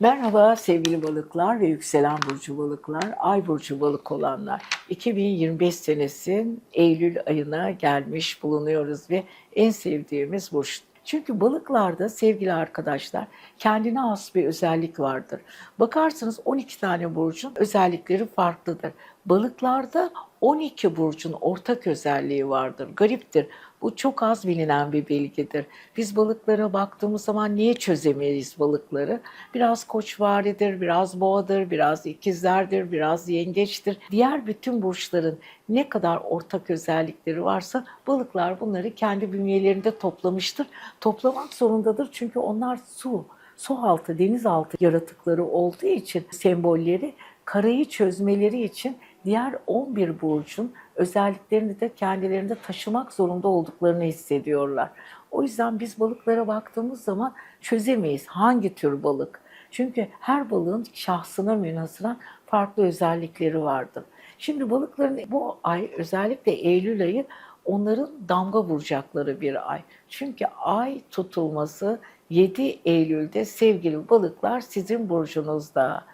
Merhaba sevgili balıklar ve yükselen burcu balıklar, ay burcu balık olanlar. 2025 senesin Eylül ayına gelmiş bulunuyoruz ve en sevdiğimiz burç. Çünkü balıklarda sevgili arkadaşlar kendine has bir özellik vardır. Bakarsınız 12 tane burcun özellikleri farklıdır. Balıklarda 12 burcun ortak özelliği vardır. Gariptir. Bu çok az bilinen bir bilgidir. Biz balıklara baktığımız zaman niye çözemeyiz balıkları? Biraz koçvaredir, biraz boğadır, biraz ikizlerdir, biraz yengeçtir. Diğer bütün burçların ne kadar ortak özellikleri varsa balıklar bunları kendi bünyelerinde toplamıştır. Toplamak zorundadır çünkü onlar su, su altı, deniz altı yaratıkları olduğu için sembolleri karayı çözmeleri için diğer 11 burcun özelliklerini de kendilerinde taşımak zorunda olduklarını hissediyorlar. O yüzden biz balıklara baktığımız zaman çözemeyiz hangi tür balık. Çünkü her balığın şahsına münhasıran farklı özellikleri vardır. Şimdi balıkların bu ay özellikle Eylül ayı onların damga vuracakları bir ay. Çünkü ay tutulması 7 Eylül'de sevgili balıklar sizin burcunuzda.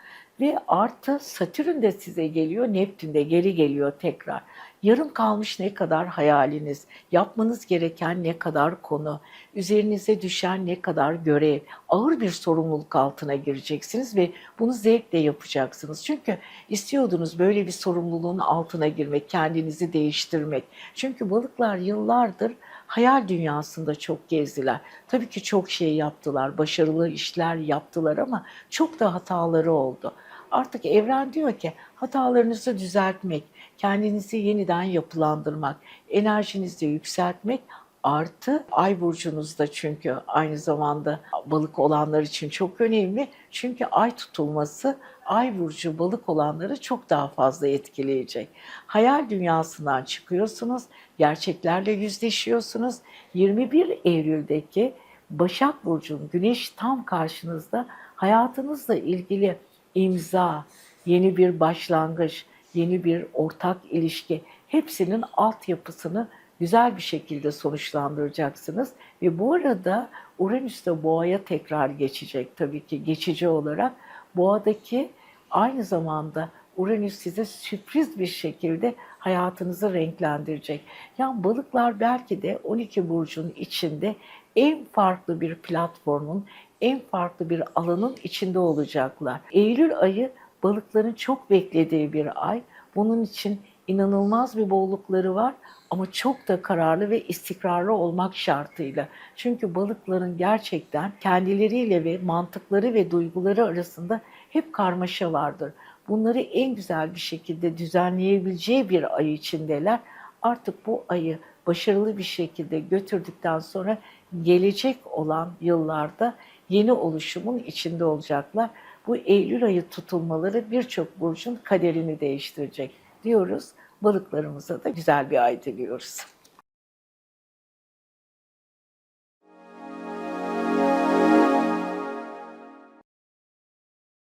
Ve artı Satürn de size geliyor, Neptün de geri geliyor tekrar. Yarım kalmış ne kadar hayaliniz, yapmanız gereken ne kadar konu, üzerinize düşen ne kadar görev, ağır bir sorumluluk altına gireceksiniz ve bunu zevkle yapacaksınız. Çünkü istiyordunuz böyle bir sorumluluğun altına girmek, kendinizi değiştirmek. Çünkü balıklar yıllardır hayal dünyasında çok gezdiler. Tabii ki çok şey yaptılar, başarılı işler yaptılar ama çok da hataları oldu. Artık evren diyor ki hatalarınızı düzeltmek, kendinizi yeniden yapılandırmak, enerjinizi yükseltmek artı ay burcunuzda çünkü aynı zamanda balık olanlar için çok önemli. Çünkü ay tutulması ay burcu balık olanları çok daha fazla etkileyecek. Hayal dünyasından çıkıyorsunuz, gerçeklerle yüzleşiyorsunuz. 21 Eylül'deki Başak Burcu'nun güneş tam karşınızda hayatınızla ilgili imza, yeni bir başlangıç, yeni bir ortak ilişki hepsinin altyapısını güzel bir şekilde sonuçlandıracaksınız. Ve bu arada Uranüs de boğaya tekrar geçecek tabii ki geçici olarak. Boğadaki aynı zamanda Uranüs size sürpriz bir şekilde hayatınızı renklendirecek. Yani balıklar belki de 12 burcun içinde en farklı bir platformun, en farklı bir alanın içinde olacaklar. Eylül ayı balıkların çok beklediği bir ay. Bunun için inanılmaz bir bollukları var ama çok da kararlı ve istikrarlı olmak şartıyla. Çünkü balıkların gerçekten kendileriyle ve mantıkları ve duyguları arasında hep karmaşa vardır. Bunları en güzel bir şekilde düzenleyebileceği bir ay içindeler. Artık bu ayı başarılı bir şekilde götürdükten sonra gelecek olan yıllarda yeni oluşumun içinde olacaklar. Bu Eylül ayı tutulmaları birçok burcun kaderini değiştirecek diyoruz. Balıklarımıza da güzel bir ay diliyoruz.